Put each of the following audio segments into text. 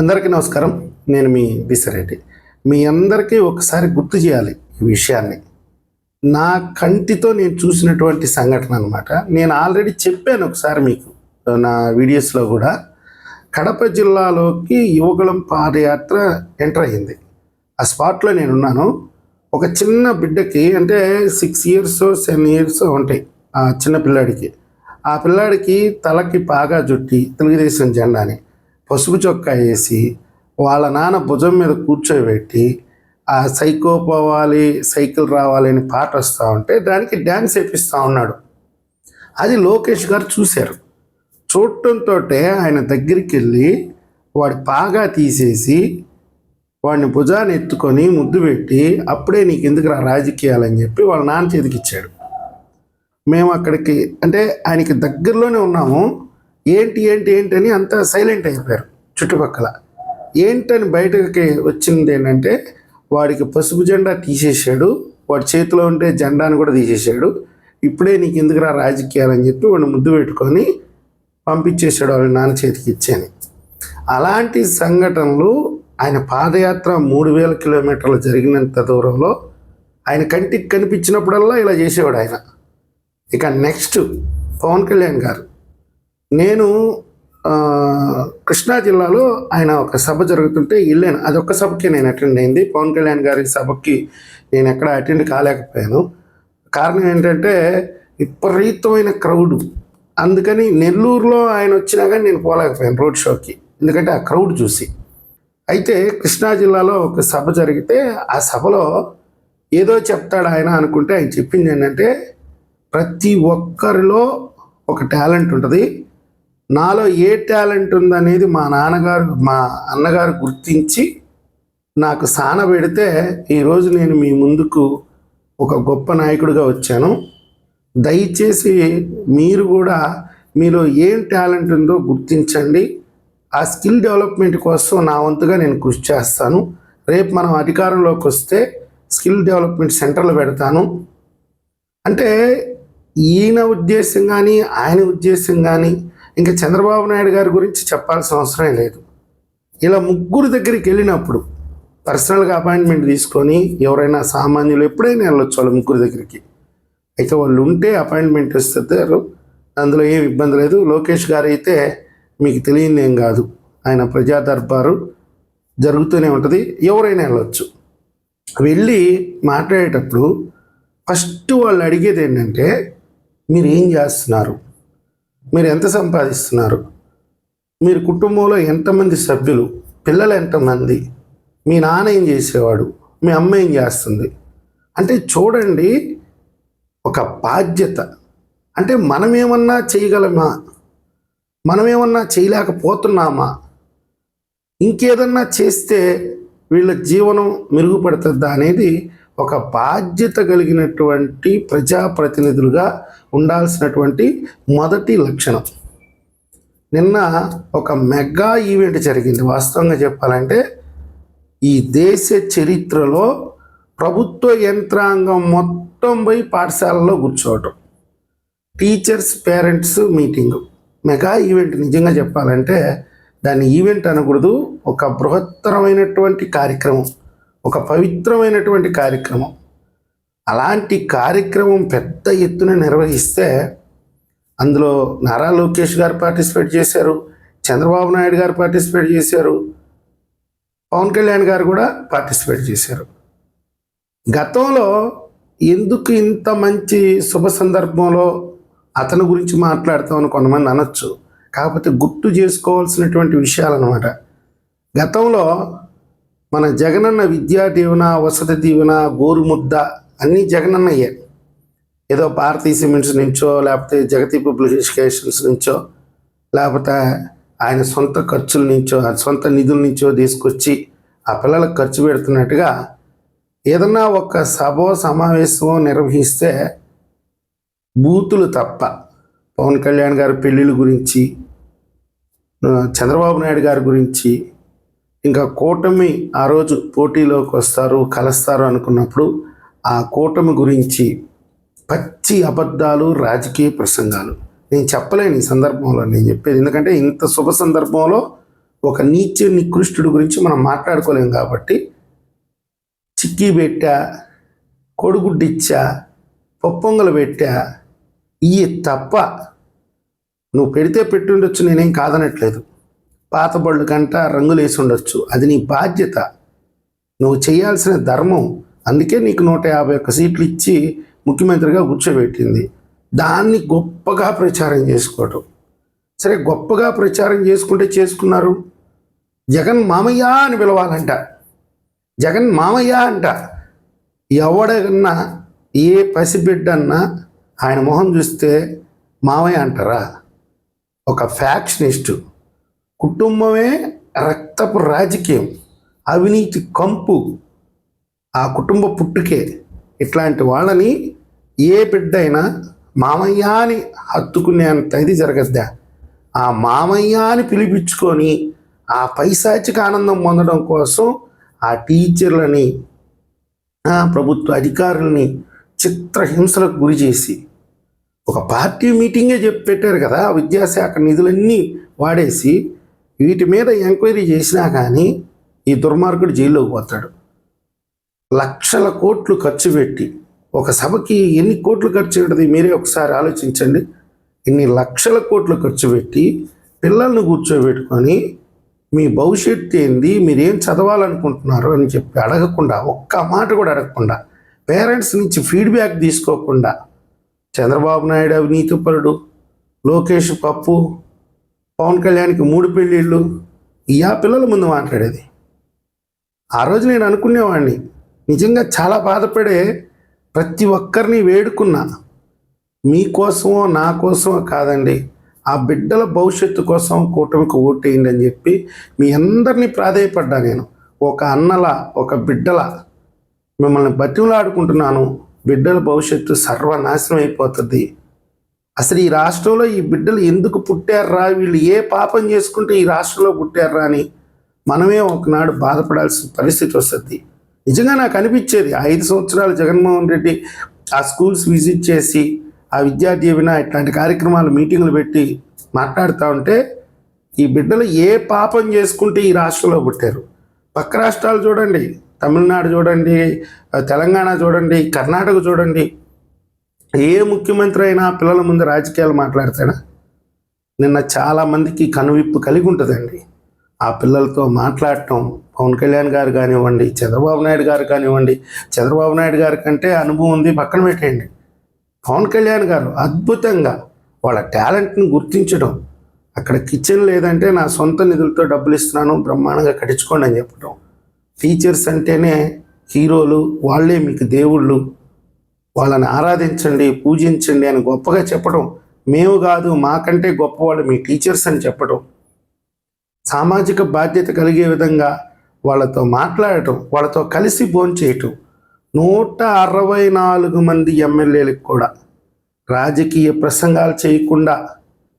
అందరికీ నమస్కారం. నేను మీ బిసిరెడ్డి. మీ అందరికీ ఒకసారి గుర్తు చేయాలి ఈ విషయాన్ని. నా కంటితో నేను చూసినటువంటి సంఘటన అనమాట నేను ఆల్రెడీ చెప్పాను ఒకసారి మీకు నా వీడియోస్లో కూడా. కడప జిల్లాలోకి యువకులం పాదయాత్ర ఎంటర్ అయ్యింది. ఆ స్పాట్లో నేను ఉన్నాను ఒక చిన్న బిడ్డకి అంటే సిక్స్ ఇయర్స్ సెవెన్ ఇయర్స్ ఉంటాయి ఆ చిన్న పిల్లాడికి. ఆ పిల్లాడికి తలకి బాగా జుట్టి తెలుగుదేశం జెండాని పసుపు చొక్కా వేసి వాళ్ళ నాన్న భుజం మీద కూర్చోబెట్టి ఆ సైకో పోవాలి సైకిల్ రావాలి అని పాట వస్తూ ఉంటే దానికి డ్యాన్స్ వేపిస్తూ ఉన్నాడు. అది లోకేష్ గారు చూశారు. చూడటంతో ఆయన దగ్గరికి వెళ్ళి వాడి పాగా తీసేసి వాడిని భుజాన్ని ఎత్తుకొని ముద్దు పెట్టి అప్పుడే నీకు ఎందుకు రా రాజకీయాలని చెప్పి వాళ్ళ నాన్న చేతికి ఇచ్చాడు మేము అక్కడికి అంటే ఆయనకి దగ్గరలోనే ఉన్నాము. ఏంటి ఏంటి ఏంటి అని అంతా సైలెంట్ అయిపోయారు చుట్టుపక్కల. ఏంటని బయటకి వచ్చింది ఏంటంటే వాడికి పసుపు జెండా తీసేసాడు వాడి చేతిలో ఉండే జెండాను కూడా తీసేసాడు ఇప్పుడే నీకు ఎందుకురా రాజకీయాలని చెప్పి వాడిని ముద్దు పెట్టుకొని పంపించేసాడు వాళ్ళ నాన్న చేతికి ఇచ్చాను అలాంటి సంఘటనలు ఆయన పాదయాత్ర మూడు వేల కిలోమీటర్లు జరిగినంత దూరంలో ఆయన కంటికి కనిపించినప్పుడల్లా ఇలా చేసేవాడు ఆయన. ఇక నెక్స్ట్ పవన్ కళ్యాణ్ గారు. నేను కృష్ణా జిల్లాలో ఆయన ఒక సభ జరుగుతుంటే వెళ్ళాను అదొక్క సభకి నేను అటెండ్ అయింది. పవన్ కళ్యాణ్ గారి సభకి నేను ఎక్కడ అటెండ్ కాలేకపోయాను. కారణం ఏంటంటే విపరీతమైన క్రౌడ్ అందుకని నెల్లూరులో ఆయన వచ్చినా కానీ నేను పోలేకపోయాను రోడ్ షోకి. ఎందుకంటే ఆ క్రౌడ్ చూసి. అయితే కృష్ణా జిల్లాలో ఒక సభ జరిగితే ఆ సభలో ఏదో చెప్తాడు ఆయన అనుకుంటే ఆయన చెప్పింది ఏంటంటే ప్రతి ఒక్కరిలో ఒక టాలెంట్ ఉంటుంది. నాలో ఏ టాలెంట్ ఉందనేది మా నాన్నగారు మా అన్నగారు గుర్తించి నాకు సాన పెడితే ఈరోజు నేను మీ ముందుకు ఒక గొప్ప నాయకుడిగా వచ్చాను. దయచేసి మీరు కూడా మీలో ఏం టాలెంట్ ఉందో గుర్తించండి. ఆ స్కిల్ డెవలప్మెంట్ కోసం నా వంతుగా నేను కృషి చేస్తాను. రేపు మనం అధికారంలోకి వస్తే స్కిల్ డెవలప్మెంట్ సెంటర్లు పెడతాను. అంటే ఈయన ఉద్దేశం కానీ ఆయన ఉద్దేశం కానీ ఇంకా చంద్రబాబు నాయుడు గారి గురించి చెప్పాల్సిన అవసరం లేదు. ఇలా ముగ్గురు దగ్గరికి వెళ్ళినప్పుడు పర్సనల్గా అపాయింట్మెంట్ తీసుకొని ఎవరైనా సామాన్యులు ఎప్పుడైనా వెళ్ళొచ్చు వాళ్ళ ముగ్గురు దగ్గరికి. అయితే వాళ్ళు ఉంటే అపాయింట్మెంట్ ఇస్తారు. అందులో ఏం ఇబ్బంది లేదు. లోకేష్ గారు అయితే మీకు తెలియని ఏం కాదు. ఆయన ప్రజా దర్బారు జరుగుతూనే ఉంటుంది. ఎవరైనా వెళ్ళొచ్చు. వెళ్ళి మాట్లాడేటప్పుడు ఫస్ట్ వాళ్ళు అడిగేది ఏంటంటే మీరు ఏం చేస్తున్నారు? మీరు ఎంత సంపాదిస్తున్నారు? మీరు కుటుంబంలో ఎంతమంది సభ్యులు? పిల్లలు ఎంతమంది? మీ నాన్న ఏం చేసేవాడు? మీ అమ్మ ఏం చేస్తుంది? అంటే చూడండి ఒక బాధ్యత. అంటే మనమేమన్నా చేయగలమా? మనమేమన్నా చేయలేకపోతున్నామా? ఇంకేదన్నా చేస్తే వీళ్ళ జీవనం మెరుగుపడుతుందా అనేది ఒక బాధ్యత కలిగినటువంటి ప్రజాప్రతినిధులుగా ఉండాల్సినటువంటి మొదటి లక్షణం. నిన్న ఒక మెగా ఈవెంట్ జరిగింది. వాస్తవంగా చెప్పాలంటే ఈ దేశ చరిత్రలో ప్రభుత్వ యంత్రాంగం మొత్తం పోయి పాఠశాలలో కూర్చోవటం. Teachers parents meeting. Mega event నిజంగా చెప్పాలంటే దాన్ని ఈవెంట్ అనకూడదు. ఒక బృహత్తరమైనటువంటి కార్యక్రమం. ఒక పవిత్రమైనటువంటి కార్యక్రమం. అలాంటి కార్యక్రమం పెద్ద ఎత్తున నిర్వహిస్తే అందులో నారా లోకేష్ గారు పార్టిసిపేట్ చేశారు చంద్రబాబు నాయుడు గారు పార్టిసిపేట్ చేశారు పవన్ కళ్యాణ్ గారు కూడా పార్టిసిపేట్ చేశారు. గతంలో ఎందుకు ఇంత మంచి శుభ సందర్భంలో అతని గురించి మాట్లాడతామని కొంతమంది అనొచ్చు. కాకపోతే గుర్తు చేసుకోవాల్సినటువంటి విషయాలన్నమాట. గతంలో మన జగనన్న విద్యా దీవెన వసతి దీవెన గోరుముద్ద అన్నీ జగనన్నయ్యే. ఏదో భారతీయ సిమెంట్స్ నుంచో లేకపోతే జగతి పబ్లికేషన్స్ నుంచో లేకపోతే ఆయన సొంత ఖర్చుల నుంచో ఆ సొంత నిధుల నుంచో తీసుకొచ్చి ఆ పిల్లలకు ఖర్చు పెడుతున్నట్టుగా ఏదన్నా ఒక సభ సమావేశమో నిర్వహిస్తే బూతులు తప్ప. పవన్ కళ్యాణ్ గారి పెళ్ళిళ్ళ గురించి చంద్రబాబు నాయుడు గారి గురించి ఇంకా కూటమి ఆ రోజు పోటీలోకి వస్తారు కలుస్తారు అనుకున్నప్పుడు ఆ కూటమి గురించి పచ్చి అబద్ధాలు రాజకీయ ప్రసంగాలు. నేను చెప్పలేను ఈ సందర్భంలో నేను చెప్పేది ఎందుకంటే ఇంత శుభ సందర్భంలో ఒక నీచ నికృష్టుడి గురించి మనం మాట్లాడుకోలేం కాబట్టి చిక్కీ పెట్టా కొడుగుడ్డిచ్చా పొప్పొంగలు పెట్టా ఇవి తప్ప నువ్వు పెడితే పెట్టి ఉండొచ్చు నేనేం కాదనట్లేదు. పాత బళ్ళు కంట రంగులు వేసి ఉండొచ్చు. అది నీ బాధ్యత. నువ్వు చేయాల్సిన ధర్మం. అందుకే నీకు నూట యాభై ఒక్క సీట్లు ఇచ్చి ముఖ్యమంత్రిగా కూర్చోబెట్టింది. దాన్ని గొప్పగా ప్రచారం చేసుకోవటం సరే గొప్పగా ప్రచారం చేసుకుంటే చేసుకున్నారు? జగన్ మామయ్య అని పిలవాలంట. జగన్ మామయ్య అంట. ఎవడన్నా ఏ పసిబిడ్డన్నా ఆయన మొహం చూస్తే మామయ్య అంటారా? ఒక ఫ్యాక్షనిస్టు. కుటుంబమే రక్తపు రాజకీయం అవినీతి కంపు. ఆ కుటుంబ పుట్టుకే. ఇట్లాంటి వాళ్ళని ఏ బిడ్డ అయినా మామయ్య అని హత్తుకునేంత ఇది జరగద్దా? ఆ మామయ్య అని పిలిపించుకొని ఆ పైశాచిక ఆనందం పొందడం కోసం ఆ టీచర్లని ఆ ప్రభుత్వ అధికారుల్ని చిత్రహింసలకు గురి చేసి ఒక పార్టీ మీటింగే చెప్పి పెట్టారు కదా విద్యాశాఖ నిధులన్నీ వాడేసి వీటి మీద ఎంక్వైరీ చేసినా కానీ ఈ దుర్మార్గుడు జైల్లోకి పోతాడు. లక్షల కోట్లు ఖర్చు పెట్టి ఒక సభకి ఎన్ని కోట్లు ఖర్చు పెడుతుంది మీరే ఒకసారి ఆలోచించండి. ఇన్ని లక్షల కోట్లు ఖర్చు పెట్టి పిల్లల్ని కూర్చోబెట్టుకొని మీ భవిష్యత్తు ఏంది మీరేం చదవాలనుకుంటున్నారు అని చెప్పి అడగకుండా ఒక్క మాట కూడా అడగకుండా పేరెంట్స్ నుంచి ఫీడ్బ్యాక్ తీసుకోకుండా చంద్రబాబు నాయుడు అవినీతిపరుడు లోకేష్ పప్పు పవన్ కళ్యాణ్కి మూడు పెళ్ళిళ్ళు. ఇయా పిల్లల ముందు మాట్లాడేది. ఆ రోజు నేను అనుకునేవాడిని నిజంగా చాలా బాధపడే ప్రతి ఒక్కరిని వేడుకున్నా మీకోసమో నా కోసమో కాదండి ఆ బిడ్డల భవిష్యత్తు కోసం కూటమికి ఓటేయండి అని చెప్పి మీ అందరినీ ప్రాధేయపడ్డా నేను. ఒక అన్నల ఒక బిడ్డల మిమ్మల్ని బతిమలాడుకుంటున్నాను. బిడ్డల భవిష్యత్తు సర్వనాశనం అయిపోతుంది. అసలు ఈ రాష్ట్రంలో ఈ బిడ్డలు ఎందుకు పుట్టారా? వీళ్ళు ఏ పాపం చేసుకుంటే ఈ రాష్ట్రంలో పుట్టారా అని మనమే ఒకనాడు బాధపడాల్సిన పరిస్థితి వస్తుంది. నిజంగా నాకు అనిపించేది ఐదు సంవత్సరాలు జగన్మోహన్ రెడ్డి ఆ స్కూల్స్ విజిట్ చేసి ఆ విద్యార్థి ఏమైనా ఇట్లాంటి కార్యక్రమాలు మీటింగులు పెట్టి మాట్లాడుతూ ఉంటే ఈ బిడ్డలు ఏ పాపం చేసుకుంటే ఈ రాష్ట్రంలో పుట్టారు? పక్క రాష్ట్రాలు చూడండి తమిళనాడు చూడండి తెలంగాణ చూడండి కర్ణాటక చూడండి ఏ ముఖ్యమంత్రి అయినా పిల్లల ముందు రాజకీయాలు మాట్లాడతాడా నిన్న చాలామందికి కనువిప్పు కలిగి ఉంటుందండి. ఆ పిల్లలతో మాట్లాడటం పవన్ కళ్యాణ్ గారు కానివ్వండి చంద్రబాబు నాయుడు గారు కానివ్వండి చంద్రబాబు నాయుడు గారి కంటే అనుభవం ఉంది పక్కన పెట్టేయండి. పవన్ కళ్యాణ్ గారు అద్భుతంగా వాళ్ళ టాలెంట్ని గుర్తించడం అక్కడ కిచెన్ లేదంటే నా సొంత నిధులతో డబ్బులు ఇస్తున్నాను బ్రహ్మాండంగా కట్టించుకోండి అని చెప్పడం. టీచర్స్ అంటేనే హీరోలు వాళ్ళే మీకు దేవుళ్ళు. వాళ్ళని ఆరాధించండి పూజించండి అని గొప్పగా చెప్పడం మేము కాదు మాకంటే గొప్పవాళ్ళు మీ టీచర్స్ అని చెప్పడం. సామాజిక బాధ్యత కలిగే విధంగా వాళ్ళతో మాట్లాడటం వాళ్ళతో కలిసి భోంచేయటం నూట అరవై నాలుగు మంది ఎమ్మెల్యేలకు కూడా రాజకీయ ప్రసంగాలు చేయకుండా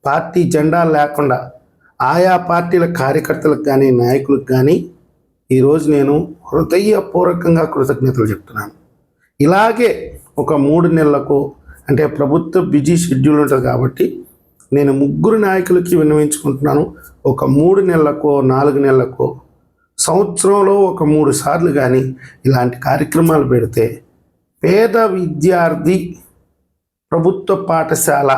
పార్టీ జెండా లేకుండా ఆయా పార్టీల కార్యకర్తలకు కానీ నాయకులకు కానీ ఈరోజు నేను హృదయపూర్వకంగా కృతజ్ఞతలు చెప్తున్నాను. ఇలాగే ఒక మూడు నెలలకు అంటే ప్రభుత్వ బిజీ షెడ్యూల్ ఉంటుంది కాబట్టి నేను ముగ్గురు నాయకులకి విన్నవించుకుంటున్నాను. ఒక మూడు నెలలకో నాలుగు నెలలకో సంవత్సరంలో ఒక మూడు సార్లు కానీ ఇలాంటి కార్యక్రమాలు పెడితే పేద విద్యార్థి ప్రభుత్వ పాఠశాల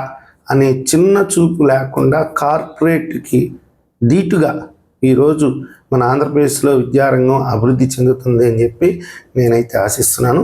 అనే చిన్న చూపు లేకుండా కార్పొరేట్కి ధీటుగా ఈరోజు మన ఆంధ్రప్రదేశ్లో విద్యారంగం అభివృద్ధి చెందుతుంది అని చెప్పి నేనైతే ఆశిస్తున్నాను.